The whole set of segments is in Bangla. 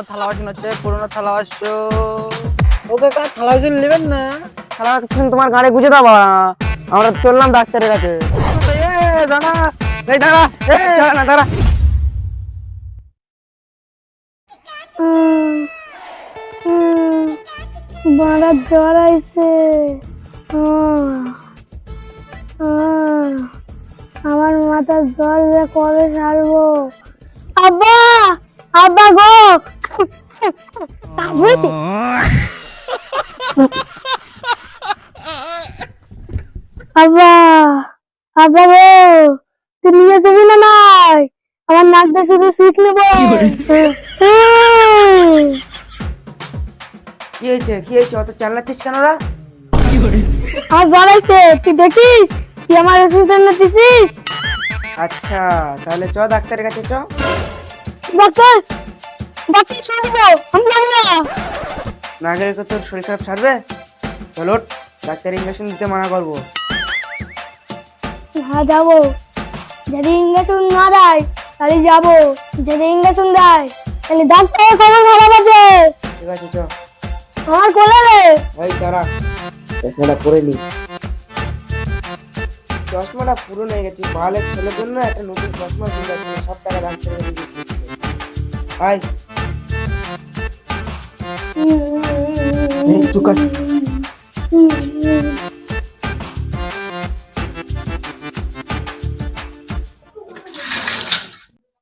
পুরোনো থালা বাসন আছে পুরোনো থালা বাসন। ও কাকা থালা বাসন নেবেন না? থালা বাসন তোমার গাড়ি গুজে দাও আমরা চললাম ডাক্তারের কাছে। দাঁড়া। এই দাঁড়া এ, না দাঁড়া। বাড়ার জ্বর আইছে। আমার মাথার জল যে কবে সারবো? আব্বা আব্বা গো! কাজ হয়েছে আব্বা আব্বা গো তুই নিয়ে যাবি না নাই? আমার নাকটা শুধু শিখ নেব। কি হয়েছে কি হয়েছে? অত চালাচ্ছিস কেন রা? আমার জ্বর আইছে তুই দেখিস? তুই আমার ওষুধ এনে দিছিস? আচ্ছা তাহলে চ ডাক্তারের কাছে চ। ডাক্তার ডাক্তার শুনব আমি যাব না। না গেলে তো তোর শরীর খারাপ ছাড়বে? চলো ডাক্তার ইঞ্জেকশন দিতে মানা করব। হ্যাঁ যাব। যদি ইঞ্জেকশন না দেয় তাহলে যাব। যদি ইঞ্জেকশন দেয় তাহলে ডাক্তারের খবর খারাপ আছে ঠিক আছে চ। আমার কোলে রে। ভাই দাঁড়া। চশমাটা পরে নি। চশমাটা পুরনো হয়ে গেছে। বালের ছেলের জন্য একটা নতুন চশমা কিনে সব টাকা ডাক্তারের কাছে দিয়ে ভাই চুকার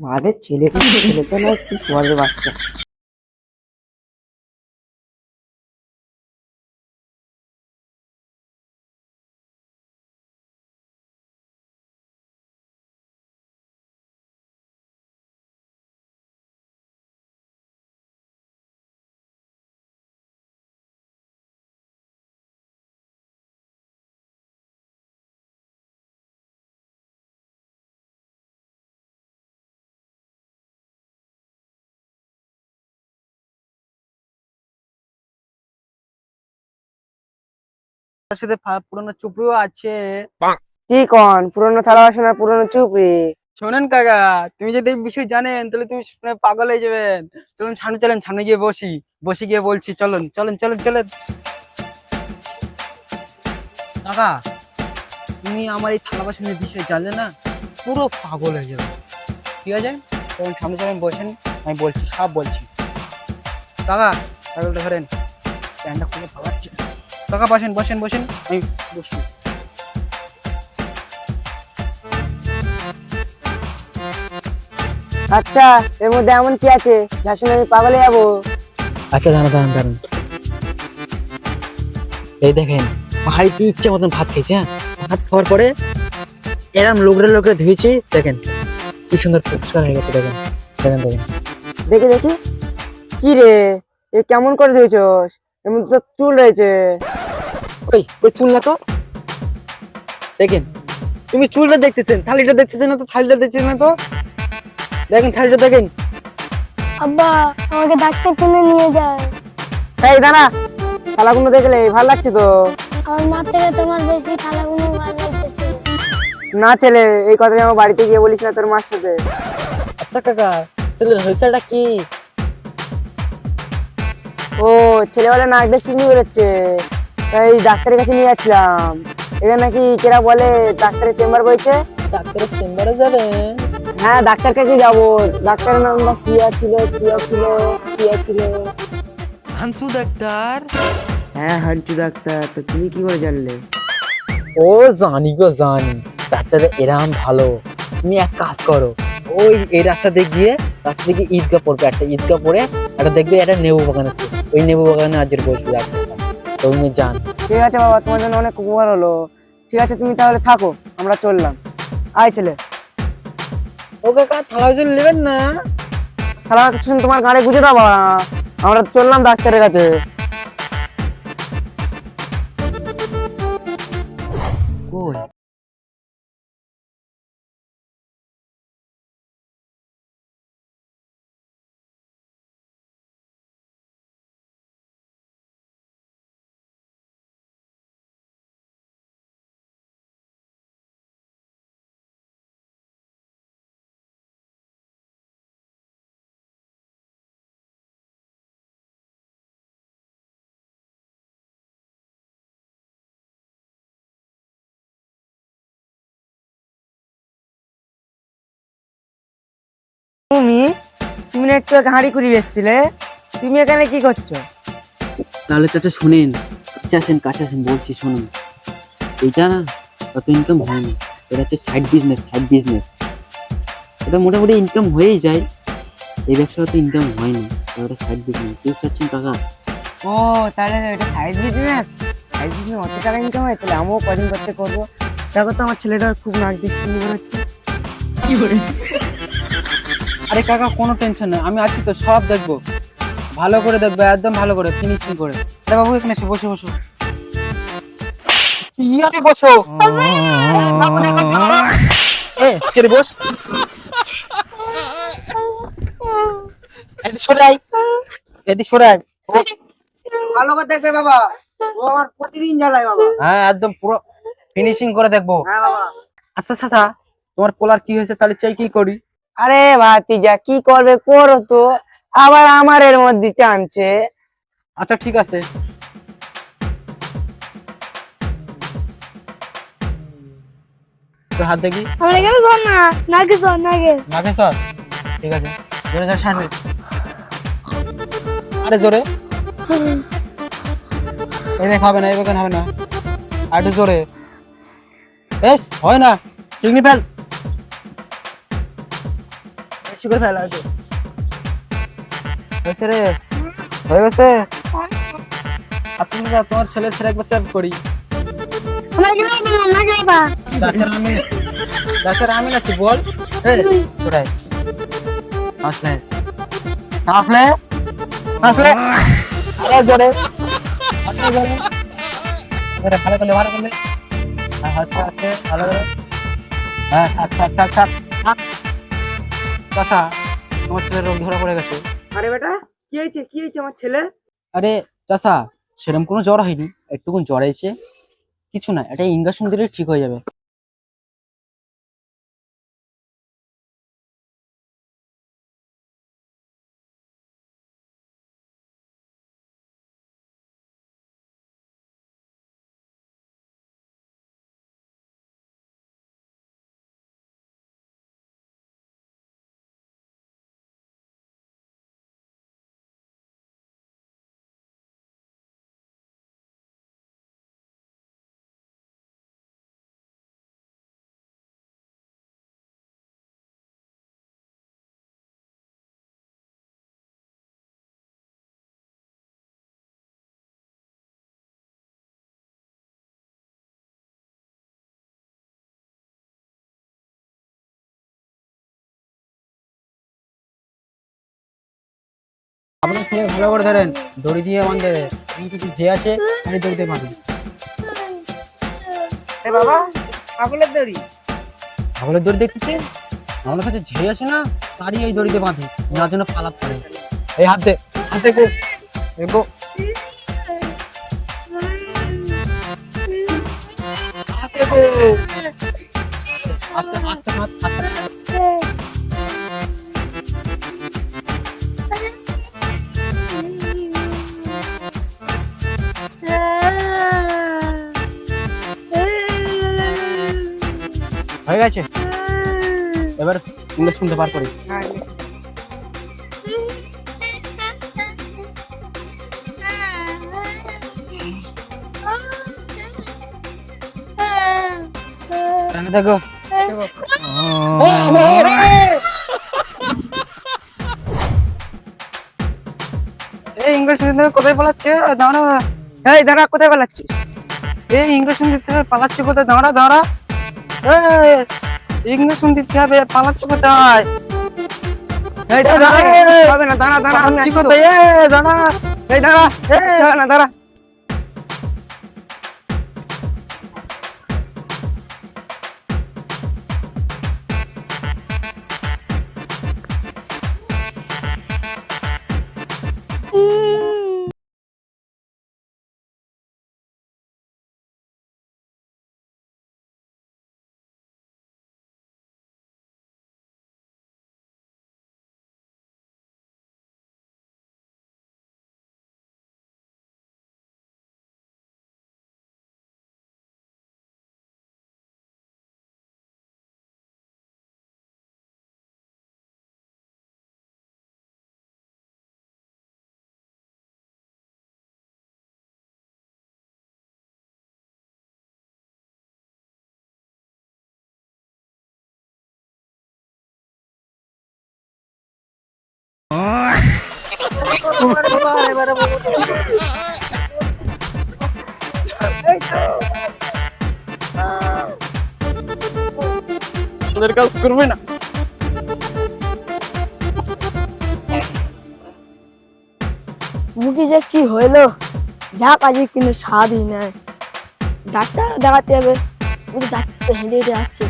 মাদের ছেলে ছেলে তো না একটু সোয়ারের বাচ্চা? তার সাথে পুরোনো চুপড়িও আছে। কি কন? পুরনো থালা বাসন আর পুরনো চুপড়ি? শোনেন কাকা তুমি যদি এই বিষয় জানেন তাহলে তুমি পাগল হয়ে যাবেন। চলুন সামনে চলেন সামনে গিয়ে বসি। বসে গিয়ে বলছি চলুন চলেন চলেন চলেন। কাকা তুমি আমার এই থালা বাসনের বিষয় জানলে না পুরো পাগল হয়ে যাবে। ঠিক আছে? তখন সামনে চলেন বসেন। আমি বলছি সব বলছি। কাকা পাগলটা ধরেন প্যান্টটা খুলে পালাচ্ছে কাকা বসেন বসেন বসেন। আমি বসছি। আচ্ছা এর মধ্যে এমন কি আছে? যা শুনে আমি পাগলে যাব? আচ্ছা দাঁড়ান দাঁড়ান দাঁড়ান। এই দেখেন বাড়িতে ইচ্ছে মতন ভাত খেয়েছে হ্যাঁ? ভাত খাওয়ার পরে এরম লোকরে লোকরে ধুয়েছি দেখেন কি সুন্দর পরিষ্কার হয়ে গেছে দেখেন দেখেন দেখেন। দেখি দেখি। কি রে এ কেমন করে দিয়েছস এর মধ্যে তো চুল রয়েছে। ওই ওই চুল না তো। দেখেন তুমি চুলটা দেখতেছেন থালিটা দেখতেছেন না তো থালিটা দেখতেছেন না তো? দেখেন থালিটা দেখেন। আব্বা আমাকে ডাক্তার কিনে নিয়ে যায়। এই দাঁড়া থালাগুলো দেখলে ভালো লাগছে তো? আমার মা থেকে তোমার বেশি থালাগুলো ভালো লাগতেছে। না ছেলে এই কথা আমার বাড়িতে গিয়ে বলিস না তোর মার সাথে। আচ্ছা কাকা ছেলের হয়েছেটা কি? ও ছেলেবেলা নাক দিয়ে সিঙ্গি বেরোচ্ছে। তাই ডাক্তারের কাছে নিয়ে যাচ্ছিলাম। এখানে নাকি কেরা বলে ডাক্তারের চেম্বার বইছে? ডাক্তারের চেম্বারে যাবেন হ্যাঁ ডাক্তার কাছে যাব। ডাক্তারের নামটা কিয়া ছিল কিয়া ছিল কিয়া ছিল হানসু ডাক্তার? হ্যাঁ হাঞ্চু ডাক্তার। তো তুমি কি করে জানলে? ও জানি গো জানি। ডাক্তার এরাম ভালো। তুমি এক কাজ করো ওই এই রাস্তা দিয়ে গিয়ে রাস্তা থেকে ঈদগাহ পড়বে। একটা ঈদগাহ পড়ে একটা দেখবে একটা নেবু বাগান আছে। ওই নেবু বাগানে আজের বসবে। ডাক্তারটা তুমি যান ঠিক আছে বাবা তোমার জন্য অনেক উপকার হলো। ঠিক আছে তুমি তাহলে থাকো আমরা চললাম। আয় ছেলে। ওকে কা থালা জল নেবেন না? থালা তোমার গাড়ি গুজে দাও বাবা। আমরা চললাম ডাক্তারের কাছে। তুমি না একটু হাঁড়ি কুড়ি বেচছিলে তুমি এখানে কি করছ? তাহলে চাচা শুনেন কাছে আসেন কাছে আসেন বলছি শুনুন। এইটা না অত ইনকাম হয় না এটা হচ্ছে সাইড বিজনেস সাইড বিজনেস এটা মোটামুটি ইনকাম হয়েই যায় এই ব্যবসা অত ইনকাম হয় না এটা সাইড বিজনেস বুঝতে পারছেন কাকা? ও তাহলে এটা সাইড বিজনেস সাইড বিজনেস অত টাকা ইনকাম হয় তাহলে আমিও কদিন করতে করব। দেখো তো আমার ছেলেটার খুব নাক বেরোচ্ছে। কি করে আরে কাকা কোনো টেনশন নেই। আমি আছি তো সব দেখব। ভালো করে দেখব একদম ভালো করে ফিনিশিং করে। বাবু এখানে এসে বসে বসো। ইয়ারে বসো। এ কে বস? এদি সরে আয়। এদি সরে আয়। ভালো করে দেখবে বাবা। ও আমার প্রতিদিন জ্বালায় বাবা। হ্যাঁ একদম পুরো ফিনিশিং করে দেখব। হ্যাঁ বাবা। আচ্ছা চাচা তোমার পোলার কি হয়েছে? তাহলে চাই কি করি? আরে ভাতিজা কি করবে করো তো। আবার আমার এর মধ্যে টানছে। আচ্ছা ঠিক আছে। তো হাত দেখি আমার এখানে শোন না। নাকি শোন নাকি। নাকে সর ঠিক আছে। জোরে জোরে সামনে আরে জোরে। এনে খাবে না হবে না। আর জোরে। বেশ হয় না। চিংড়ি ফেল। বেশি করে ফেল আর একটু। হয়েছে রে হয়ে গেছে? আচ্ছা আচ্ছা, তোমার ছেলের ছেলে একবার সেভ করি। আমার এখানে শোন না নাকি বাবা ডাক্তার আমি ডাক্তার আমি নাকি বল। এই কোথায়? আসলে আসলে আসলে। আরে জোরে। আরে জোরে। আরে ভালো করলে ভালো করলে। হ্যাঁ হাত হাতে ভালো করে। হ্যাঁ থাক থাক থাক। থাক আমার ছেলের রোগ ধরা পড়ে গেছে। আরে বেটা কি হয়েছে কি হয়েছে আমার ছেলে? আরে চাষা সেরকম কোনো জ্বর হয়নি একটুকুন জ্বর হয়েছে। কিছু না এটা ইঞ্জেকশন দিলে ঠিক হয়ে যাবে। আপনার ছেলে ভালো করে ধরেন দড়ি দিয়ে বাঁধে এই কিছু যে আছে আমি দড়ি দিয়ে বাঁধি এ বাবা পাগলের দড়ি। ছাগলের দড়ি দেখতেছে আমাদের কাছে ঝে আছে না তারই এই দড়িতে বাঁধে যার জন্য পালাপ করে। এই হাত দে হাত দে গো। এগো হাত দে গো। গেছে? এবার ইংলিশ শুনতে পার করি। দেখো এই ইংলিশ কোথায় পালাচ্ছে? দাঁড়া এই দাঁড়া কোথায় পালাচ্ছিস? এই পালাচ্ছে কোথায়? দাঁড়া দাঁড়া। ইঞ্জেকশন দিতে হবে পালাচ্ছ কোথায়? এই দাঁড়া হবে না দাঁড়া দাঁড়া দাঁড়া দাঁড়া দাঁড়া। কাজ করবে না। মুখে যে কি হইল? যা কাজে কিন্তু স্বাদই নাই। ডাক্তার দেখাতে হবে কিন্তু ডাক্তার হেঁটে হেঁটে আসছে।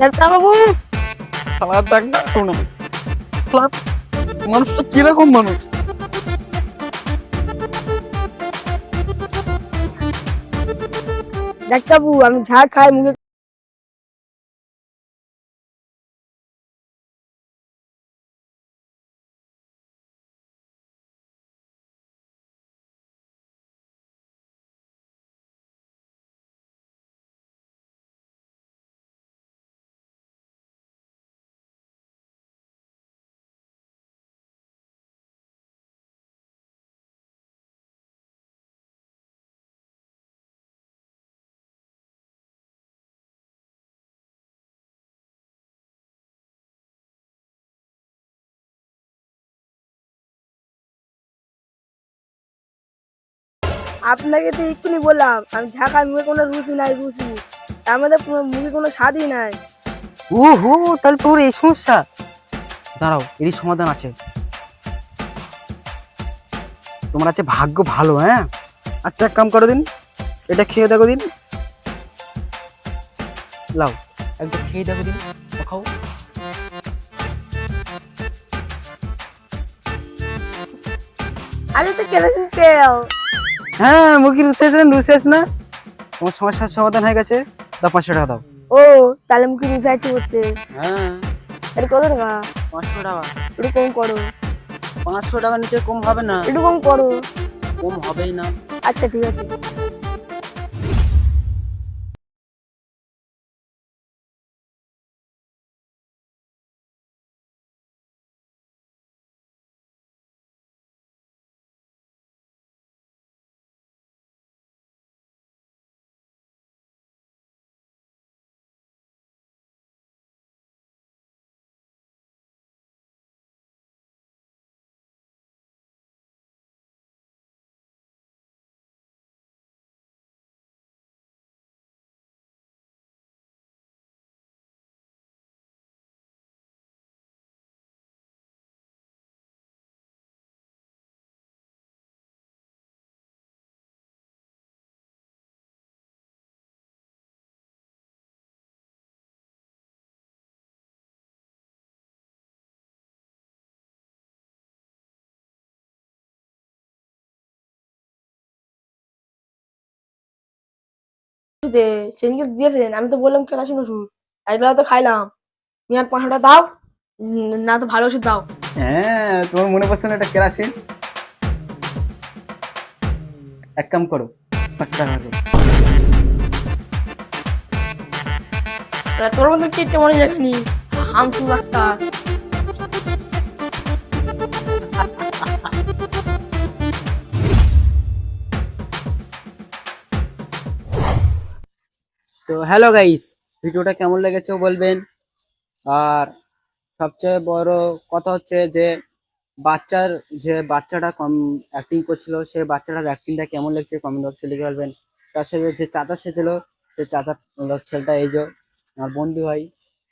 ডাক্তার বাবু! খাওয়া ডাক্তার শোনা। মানুষটা কীরকম মানুষ? বাবু আমি ঝা খাই মুখে আপনাকে তো এক্ষুনি বললাম আমি খাই মুখে কোনো রুচি নাই রুচি কোনো- মুখে কোনো স্বাদই নাই। ও হো তাহলে তোর এই সমস্যা? দাঁড়াও এরই সমাধান আছে। তোমার আছে ভাগ্য ভালো হ্যাঁ? আচ্ছা এক কাম করো দিন এটা খেয়ে দেখো দিন। লাও একবার খেয়ে দেখো দিন খাও আরে তো কেরোসিন তেল হ্যাঁ মুখি রুসেস রুসেস না? তোমার সমস্যার সমাধান হয়ে গেছে দাও পাঁচশো টাকা দাও। ও তাহলে মুখে রুসে আছে করতে হ্যাঁ। এটা কত টাকা? পাঁচশো টাকা। একটু কম করো। পাঁচশো টাকার নিচে কম হবে না। একটু কম করো। কম হবেই না। আচ্ছা ঠিক আছে। দে সেদিনকে দিয়েছেন আমি তো বললাম কেরাসিন ওষুধ? একবেলা তো খাইলাম। তুমি আর পাঁচশোটা দাও না তো ভালো ওষুধ দাও। হ্যাঁ তোমার মনে পড়ছে না এটা কেরাসিন? এক কাম করো টাকা তোর মতো কে কেমন হামসু ডাক্তার হ্যালো গাইস ভিডিওটা কেমন লেগেছে বলবেন? আর সবচেয়ে বড় কথা হচ্ছে যে, বাচ্চার যে বাচ্চাটা কম অ্যাক্টিং করছিল সেই বাচ্চাটার অ্যাক্টিংটা কেমন লাগছে কমেন্ট বক্সে লিখে বলবেন। তার সাথে যে চাচা সেছিল সেই চাচা ছেলেটা এই যে আমার বন্ধু হয়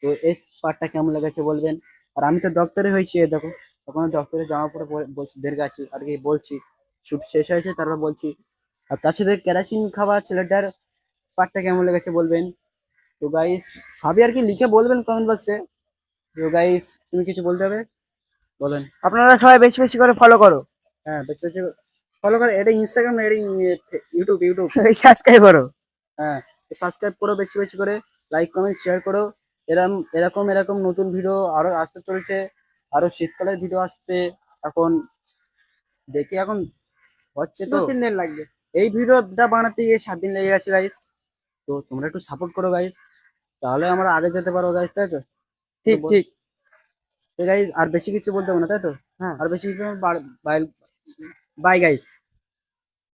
তো এই পার্টটা কেমন লেগেছে বলবেন? আর আমি তো দপ্তরে হয়েছি, এই দেখো। তখন দপ্তরে জামা পরে বের গেছি আর কি বলছি। শুট শেষ হয়েছে, তারপর বলছি। আর তার সাথে কেরাসিন খাওয়া ছেলেটার পার্টটা কেমন লেগেছে বলবেন? তো গাইস সবই আর কি লিখে বলবেন কমেন্ট বক্সে তো গাইস তুমি কিছু বলতে হবে? বলেন। আপনারা সবাই বেশি বেশি করে ফলো করো। হ্যাঁ বেশি বেশি ফলো করো। এটা ইনস্টাগ্রাম এটা ইউটিউব ইউটিউব সাবস্ক্রাইব করো। হ্যাঁ সাবস্ক্রাইব করো বেশি বেশি করে। লাইক কমেন্ট শেয়ার করো। এরকম এরকম এরকম নতুন ভিডিও আরও আসতে চলছে। আরও শীতকালের ভিডিও আসবে। এখন দেখি এখন হচ্ছে তো। তিন দিন লাগবে। এই ভিডিওটা বানাতে গিয়ে সাত দিন লেগে গেছে গাইস তো তোমরা একটু সাপোর্ট করো গাইজ তাহলে আমরা আগে যেতে পারো গাইজ তাই তো? ঠিক ঠিক। তো গাইস আর বেশি কিছু বলতে হবে না তাই তো? হ্যাঁ। আর বেশি কিছু বাই গাইজ গাইস